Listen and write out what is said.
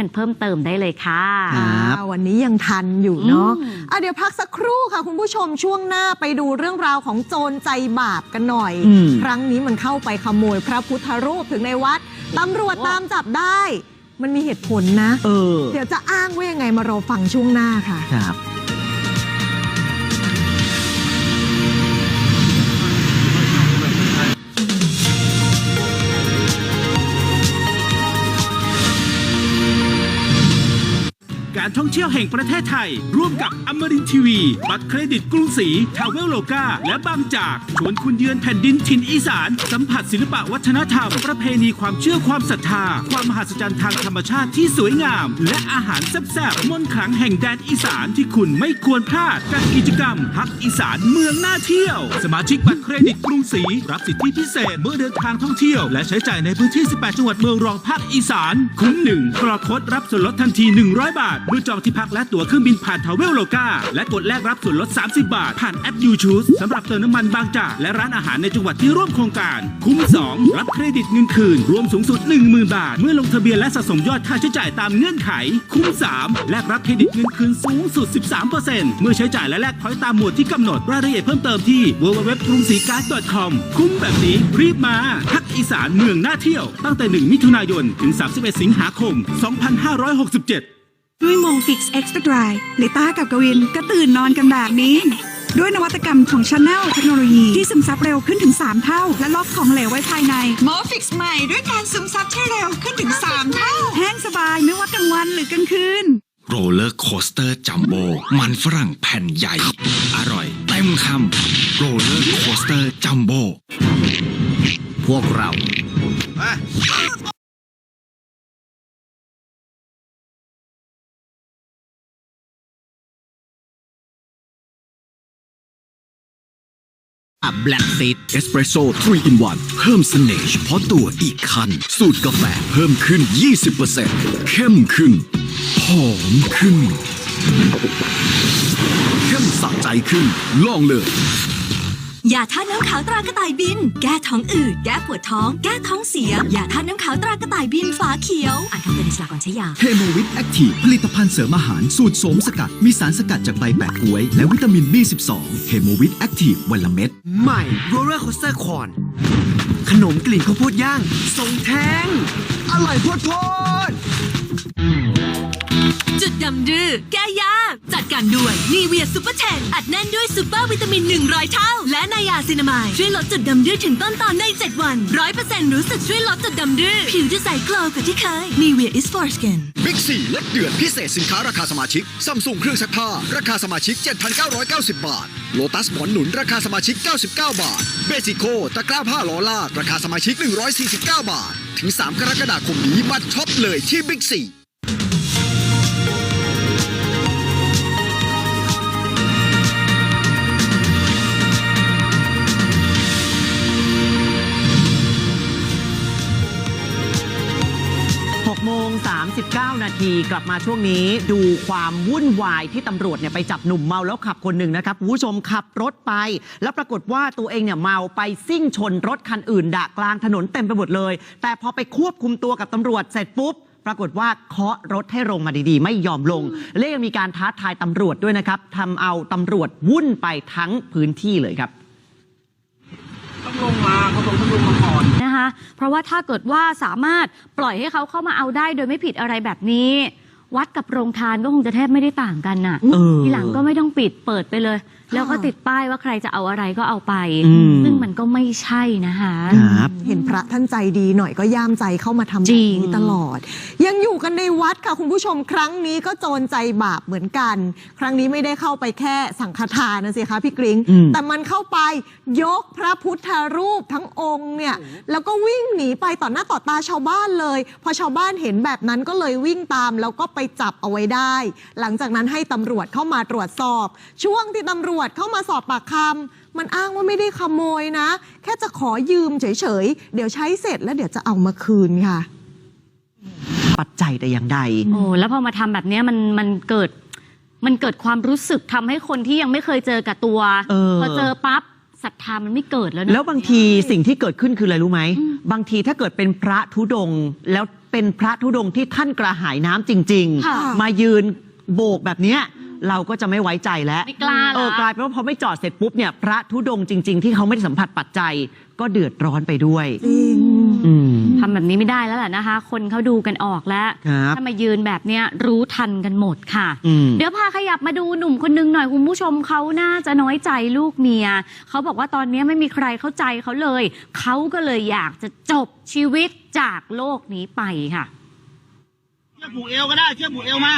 กันเพิ่มเติมได้เลยค่ะ ครับอ่าวันนี้ยังทันอยู่เนาะอืม อะเดี๋ยวพักสักครู่ค่ะ คุณผู้ชมช่วงหน้าไปดูเรื่องราวของโจรใจบาปกันหน่อย อืม ครั้งนี้มันเข้าไปขโมยพระพุทธรูปถึงในวัดตำรวจตามจับได้ มันมีเหตุผลนะ เออ เดี๋ยวจะอ้างว่ายังไงมารอฟังช่วงหน้าค่ะ ครับ การท่องเที่ยวแห่งประเทศไทย ร่วมกับอมรินทีวี บัตรเครดิตกรุงศรีทาวเวลโลกาและบางจาก ชวนคุณเยือนแผ่นดินถิ่นอีสาน สัมผัสศิลปะวัฒนธรรม ประเพณีความเชื่อความศรัทธา ความมหัศจรรย์ทางธรรมชาติที่สวยงาม และอาหารแซ่บๆมนต์ขลังแห่งแดนอีสานที่คุณไม่ควรพลาดกับกิจกรรมฮักอีสานเมืองน่าเที่ยว สมาชิกบัตรเครดิตกรุงศรีรับสิทธิพิเศษเมื่อเดินทางท่องเที่ยว และใช้จ่ายในพื้นที่ 18 จังหวัดเมืองรองภาคอีสานคุ้มหนึ่งกรอโคดรับส่วนลดทันที 100 บาทเมื่อจองที่พักและตั๋วเครื่องบินผ่านทาวเวลโลกาและกดแลกรับส่วนลด 30 บาท ผ่านแอป You Choose สำหรับเติมน้ำมันบางจากและร้านอาหารในจังหวัดที่ร่วมโครงการ คุ้ม 2 รับเครดิตเงินคืน รวมสูงสุด 10,000 บาท เมื่อลงทะเบียนและสะสมยอดค่าใช้จ่ายตามเงื่อนไข คุ้ม 3 แลกรับเครดิตเงินคืนสูงสุด 13%เมื่อใช้จ่ายและแลกพอยต์ตามหมวดที่กำหนดรายละเอียดเพิ่มเติมที่ www กรุงศรีการ์ด .com คุ้มแบบนี้รีบมาพักอีสานเมืองน่าเที่ยว ตั้งแต่ 1 มิถุนายน ถึง 31 สิงหาคม 2567 ด้วยโมฟิกซ์เอ็กซ์ตร้าดรายลิต้ากับกวินก็ตื่นนอนกันแบบนี้ ด้วยนวัตกรรมของชาแนลเทคโนโลยีที่ซึมซับเร็วขึ้นถึง 3 เท่า และล็อกของเหลวไว้ภายใน หมอฟิกซ์ใหม่ด้วยการซึมซับที่เร็วขึ้นถึง 3 เท่า แห้งสบายไม่ว่ากลางวันหรือกลางคืน โรลเลอร์โคสเตอร์จัมโบมันฝรั่งแผ่นใหญ่ อร่อยเต็มคำโรลเลอร์โคสเตอร์จัมโบพวกเรา แบล็กซีดเอสเปรสโซ่3 in 1เพิ่มเสน่ห์เฉพาะตัวอีกคัน สูตรกาแฟเพิ่มขึ้น 20%เข้มขึ้น หอมขึ้น เข้มสะใจขึ้น ลองเลย ยาท่าตุน้ำขาวตรากระต่ายบิน แก้ท้องอืด แก้ปวดท้อง แก้ท้องเสีย ยาท่าตุน้ำขาวตรากระต่ายบินฝาเขียว อ่านคำเตือนในฉลากก่อนใช้ยาเฮโมวิทแอคทีฟผลิตภัณฑ์เสริมอาหารสูตรโสมสกัด มีสารสกัดจากใบแปะกล้วย และวิตามิน B12 เฮโมวิทแอคทีฟวันละเม็ด ใหม่โรลเลอร์โคสเตอร์คอนขนมกลิ่นข้าวโพดย่างทรงแท้งอร่อยโพดๆจุดดำดื้อแก้ยาก จัดการด้วยนีเวียซูเปอร์เทนอัดแน่นด้วยซูเปอร์วิตามิน 100 เท่า และนายาซินามายช่วยลดจุดดำดื้อถึงต้นตอนใน 7 วัน 100%รู้สึกช่วยลดจุดดำดื้อผิวจะใสกลว์กว่าที่เคยนีเวีย is for skin บิ๊กซีลดเดือนพิเศษสินค้าราคาสมาชิกซัมซุงเครื่องซักผ้าราคาสมาชิก 7,990 บาทโลตัสหมอนหนุนราคาสมาชิก 99 บาทเบสิโคตะกร้าผ้าล้อลากราคาสมาชิก 149 บาท ถึง 3 กรกฎาคมนี้มาช็อปเลยที่บิ๊กซี 6โมง 39 นาทีกลับมาช่วงนี้ดูความวุ่นวายที่ตำรวจเนี่ยไปจับหนุ่มเมาแล้วขับคนหนึ่งนะครับผู้ชมขับรถไป แล้วปรากฏว่าตัวเองเนี่ยเมาไปซิ่งชนรถคันอื่นดะกลางถนนเต็มไปหมดเลย แต่พอไปควบคุมตัวกับตำรวจเสร็จปุ๊บปรากฏว่าเคาะรถให้ลงมาดีๆ ไม่ยอมลง และยังมีการท้าทายตำรวจด้วยนะครับทำเอาตำรวจวุ่นไปทั้งพื้นที่เลยครับ นะคะเพราะว่าถ้าเกิดว่าสามารถปล่อยให้เขาเข้ามาเอาได้โดยไม่ผิดอะไรแบบนี้ วัดกับโรงทานก็คงจะแทบไม่ได้ต่างกันน่ะเออทีหลังก็ไม่ต้องปิดเปิดไปเลย แล้วก็ติดป้ายว่าใครจะเอาอะไรก็เอาไป อืม ซึ่ง มันก็ไม่ใช่นะคะครับ เห็นพระท่านใจดีหน่อยก็ย่ามใจเข้ามาทำแบจริบงนี้ตลอด ยังอยู่กันในวัดค่ะคุณผู้ชมครั้งนี้ก็โจรใจบาปเหมือนกัน ครั้งนี้ไม่ได้เข้าไปแค่สังฆทานนะสิคะพี่กริง้งอืม แต่มันเข้าไปยกพระพุทธรูปทั้งองค์เนี่ยแล้วก็วิ่งหนีไปต่อหน้าต่อตาชาวบ้านเลย พอชาวบ้านเห็นแบบนั้นก็เลยวิ่งตามแล้วก็ไปจับเอาไว้ได้ หลังจากนั้นให้ตำรวจเข้ามาตรวจสอบ ช่วงที่ตำรวจเข้ามาสอบปากคำ มันอ้างว่าไม่ได้ขโมยนะ แค่จะขอยืมเฉยๆ เดี๋ยวใช้เสร็จแล้วเดี๋ยวจะเอามาคืนค่ะ ปัจจัยแต่อย่างใด โอ้แล้วพอมาทำแบบเนี้ยมันมันเกิด มันเกิดความรู้สึกทำให้คนที่ยังไม่เคยเจอกับตัว เออ พอเจอปั๊บศรัทธามันไม่เกิดแล้วนะแล้วบางทีสิ่งที่เกิดขึ้นคืออะไรรู้ไหม บางทีถ้าเกิดเป็นพระธุดงค์แล้วเป็นพระธุดงค์ที่ท่านกระหายน้ำจริง ค่ะ ๆ มายืนโบกแบบเนี้ย เราก็จะไม่ไว้ใจแล้วไม่กล้าละ เออกลายเป็นว่าพอไม่จอดเสร็จปุ๊บเนี่ยพระธุดงค์จริง ๆ ที่เขาไม่ได้สัมผัสปัจจัยก็เดือดร้อนไปด้วยจริงอืม ทำแบบนี้ไม่ได้แล้วแหละนะคะ คนเขาดูกันออกแล้ว ครับถ้ามายืนแบบเนี้ยรู้ทันกันหมดค่ะ อืม เดี๋ยวพาขยับมาดูหนุ่มคนนึงหน่อยคุณผู้ชมเขาน่าจะน้อยใจลูกเมีย เขาบอกว่าตอนนี้ไม่มีใครเข้าใจเขาเลย เขาก็เลยอยากจะจบชีวิตจากโลกนี้ไปค่ะ เชือกผูกเอวก็ได้ เชือกผูกเอวมา